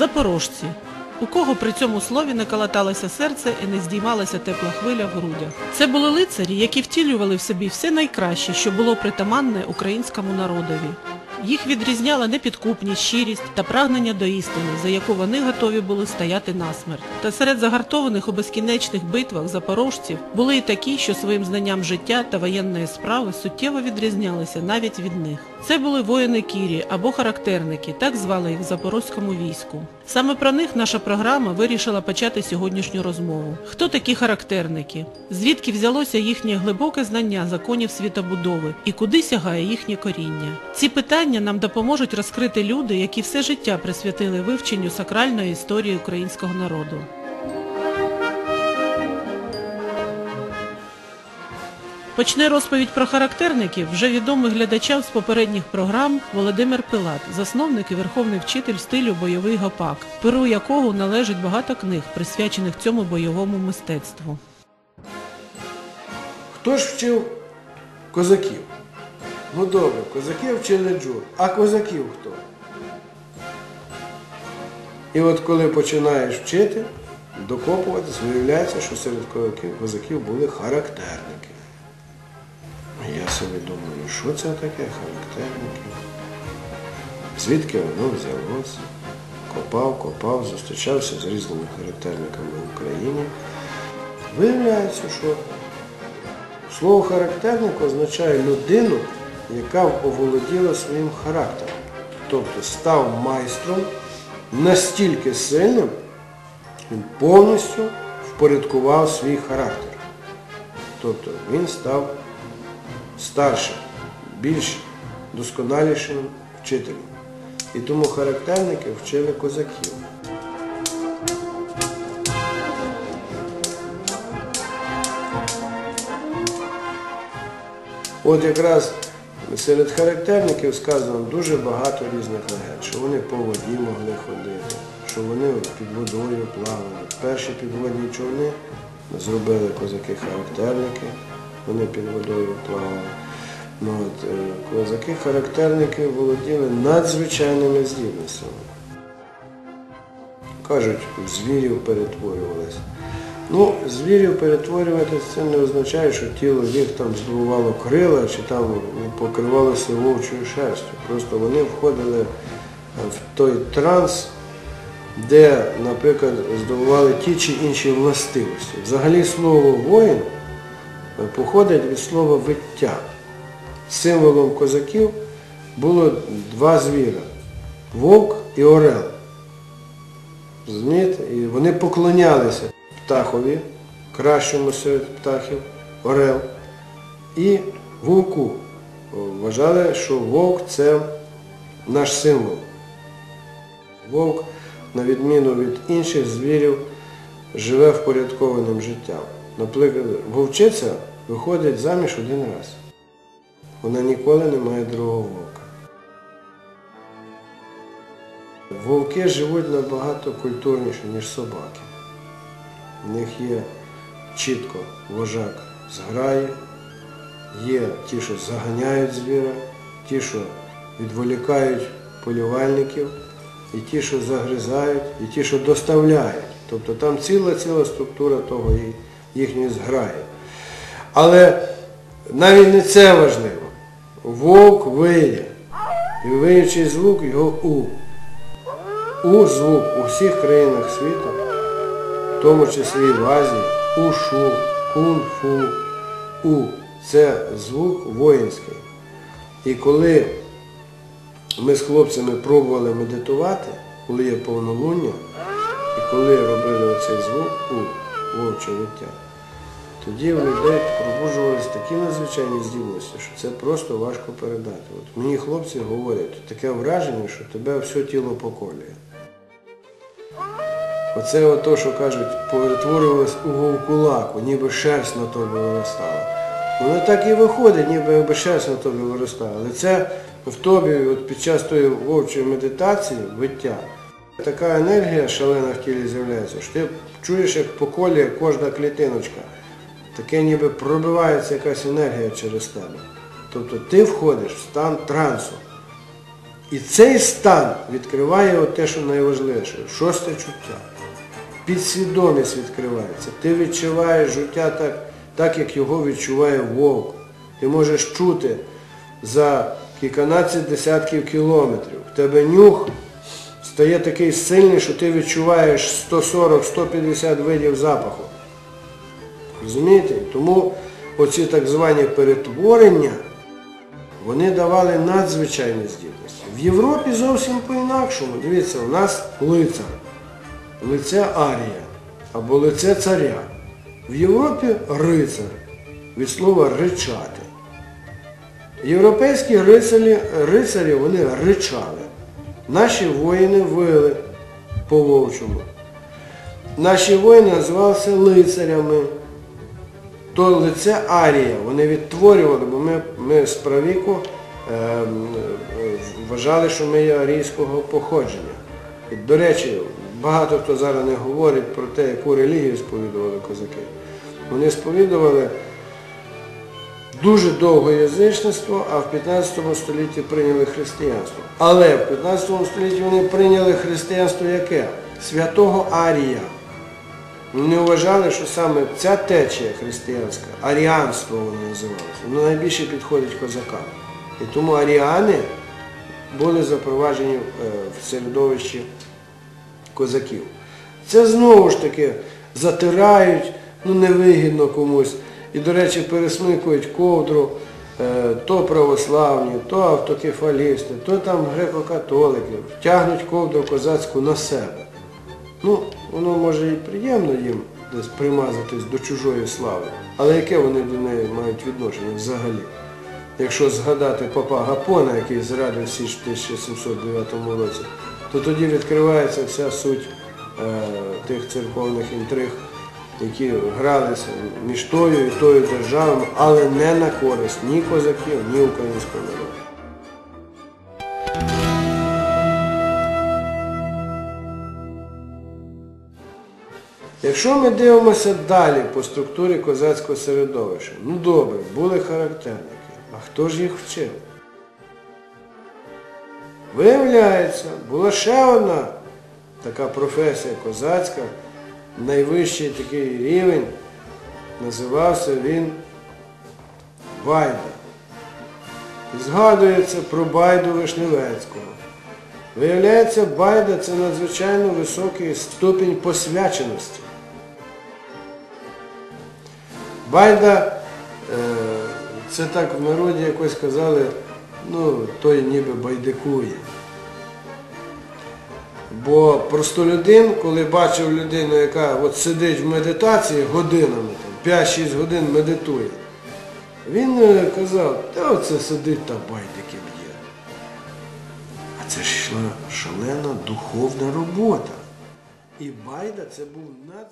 Запорожці. У кого при цьому слові не калаталося серце і не здіймалася тепла хвиля в грудях. Це були лицарі, які втілювали в собі все найкраще, що було притаманне українському народові. Їх відрізняла непідкупність, щирість та прагнення до істини, за яку вони готові були стояти насмерть. Та серед загартованих у безкінечних битвах запорожців були і такі, що своїм знанням життя та воєнної справи суттєво відрізнялися навіть від них. Це були воїни Кірі або характерники, так звали їх в запорозькому війську. Саме про них наша програма вирішила почати сьогоднішню розмову. Хто такі характерники? Звідки взялося їхнє глибоке знання законів світобудови і куди сягає їхнє коріння? Ці питання нам допоможуть розкрити люди, які все життя присвятили вивченню сакральної історії українського народу. Почне розповідь про характерників вже відомий глядачам з попередніх програм Володимир Пилат, засновник і верховний вчитель стилю бойовий гопак, перу якого належить багато книг, присвячених цьому бойовому мистецтву. Хто ж вчив козаків? Ну добре, козаки вчили джур. А козаків хто? І от коли починаєш вчити, докопуватись, виявляється, що серед козаків, козаків були характерники. Я собі думаю, що це таке характерники? Звідки воно взялося? Копав, копав, зустрічався з різними характерниками в Україні. Виявляється, що Слово характерник означає людину, яка оволоділа своїм характером. Тобто став майстром настільки сильним, він повністю впорядкував свій характер. Тобто він став старшим, більш досконалішим вчителем. І тому характерники вчили козаків. От якраз серед характерників сказано дуже багато різних легенд, що вони по воді могли ходити, що вони під водою плавали. Перші підводні човни зробили козаки-характерники, вони під водою плавали. Ну, от, е, Козаки-характерники володіли надзвичайними здібностями. Кажуть, звірів перетворювалися. Ну, звірів перетворювати це не означає, що тіло їх там здобувало крила чи там покривалося вовчою шерстю. Просто вони входили в той транс, де, наприклад, здобували ті чи інші властивості. Взагалі слово воїн походить від слова виття. Символом козаків було два звіра вовк і орел. Розумієте? І вони поклонялися птахові, кращому серед птахів, орел, і вовку. Вважали, що вовк це наш символ. Вовк, на відміну від інших звірів, живе впорядкованим життям. Наприклад, вовчиця виходить заміж один раз. Вона ніколи не має другого вовка. Вовки живуть набагато культурніше, ніж собаки. В них є чітко вожак зграє, є ті, що заганяють звіра, ті, що відволікають полювальників, і ті, що загризають, і ті, що доставляють. Тобто там ціла-ціла структура того їхньої зграї. Але навіть не це важливо. Вовк виє. І виючий звук його У. У звук у всіх країнах світу в тому числі в Азії, ушу, кунг-фу, у. Це звук воїнський. І коли ми з хлопцями пробували медитувати, коли є повнолуння, і коли робили оцей звук у вовче виття, тоді в людей пробуджувалися такі надзвичайні здібності, що це просто важко передати. От Мені хлопці говорять, таке враження, що тебе все тіло поколює. Оце ото, що кажуть, перетворювалось у вовкулаку, ніби шерсть на тобі виростала. Воно так і виходить, ніби шерсть на тобі виростала. Але це в тобі от під час тої вовчої медитації, виття, така енергія шалена в тілі з'являється, що ти чуєш, як поколює кожна клітиночка. Таке ніби пробивається якась енергія через тебе. Тобто ти входиш в стан трансу. І цей стан відкриває те, що найважливіше, шосте чуття. Підсвідомість відкривається. Ти відчуваєш життя так, так, як його відчуває вовк. Ти можеш чути за кільканадцять десятків кілометрів. В тебе нюх стає такий сильний, що ти відчуваєш 140-150 видів запаху. Розумієте? Тому оці так звані перетворення, вони давали надзвичайні здібності. В Європі зовсім по-інакшому. Дивіться, у нас лицар, лице Арія або лице царя. В Європі рицар, від слова ричати. Європейські рицарі, рицарі вони ричали. Наші воїни вили по вовчому. Наші воїни називалися лицарями. То лице Арія, вони відтворювали, бо ми, ми з правіку е, вважали, що ми є арійського походження. І, до речі, багато хто зараз не говорить про те, яку релігію сповідували козаки. Вони сповідували дуже довго язичництво, а в 15 столітті прийняли християнство. Але в 15 столітті вони прийняли християнство яке? Святого Арія. Вони вважали, що саме ця течія християнська, аріанство воно називалося, воно найбільше підходить козакам. І тому аріани були запроваджені е, в середовищі козаків. Це знову ж таки затирають, ну невигідно комусь. І, до речі, пересмикують ковдру, е, то православні, то автокефалісти, то там греко-католики, тягнуть ковдру козацьку на себе. Ну, воно може і приємно їм десь примазатись до чужої слави, але яке вони до неї мають відношення взагалі? Якщо згадати папа Гапона, який зрадив Січ в 1709 році, то тоді відкривається вся суть е, тих церковних інтриг, які гралися між тою і тою державою, але не на користь ні козаків, ні українського народу. Якщо ми дивимося далі по структурі козацького середовища, ну добре, були характерники. А хто ж їх вчив? Виявляється, була ще одна така професія козацька, найвищий такий рівень, називався він Байда. І згадується про Байду Вишневецького. Виявляється, байда це надзвичайно високий ступінь посвяченості. Байда, е, це так в народі якось казали, ну, той ніби байдикує. Бо простолюдин, коли бачив людину, яка от сидить в медитації годинами, 5-6 годин медитує, він е, казав, та оце сидить та байдики б'є. А це ж йшла шалена духовна робота. І Байда це був надзвичайно.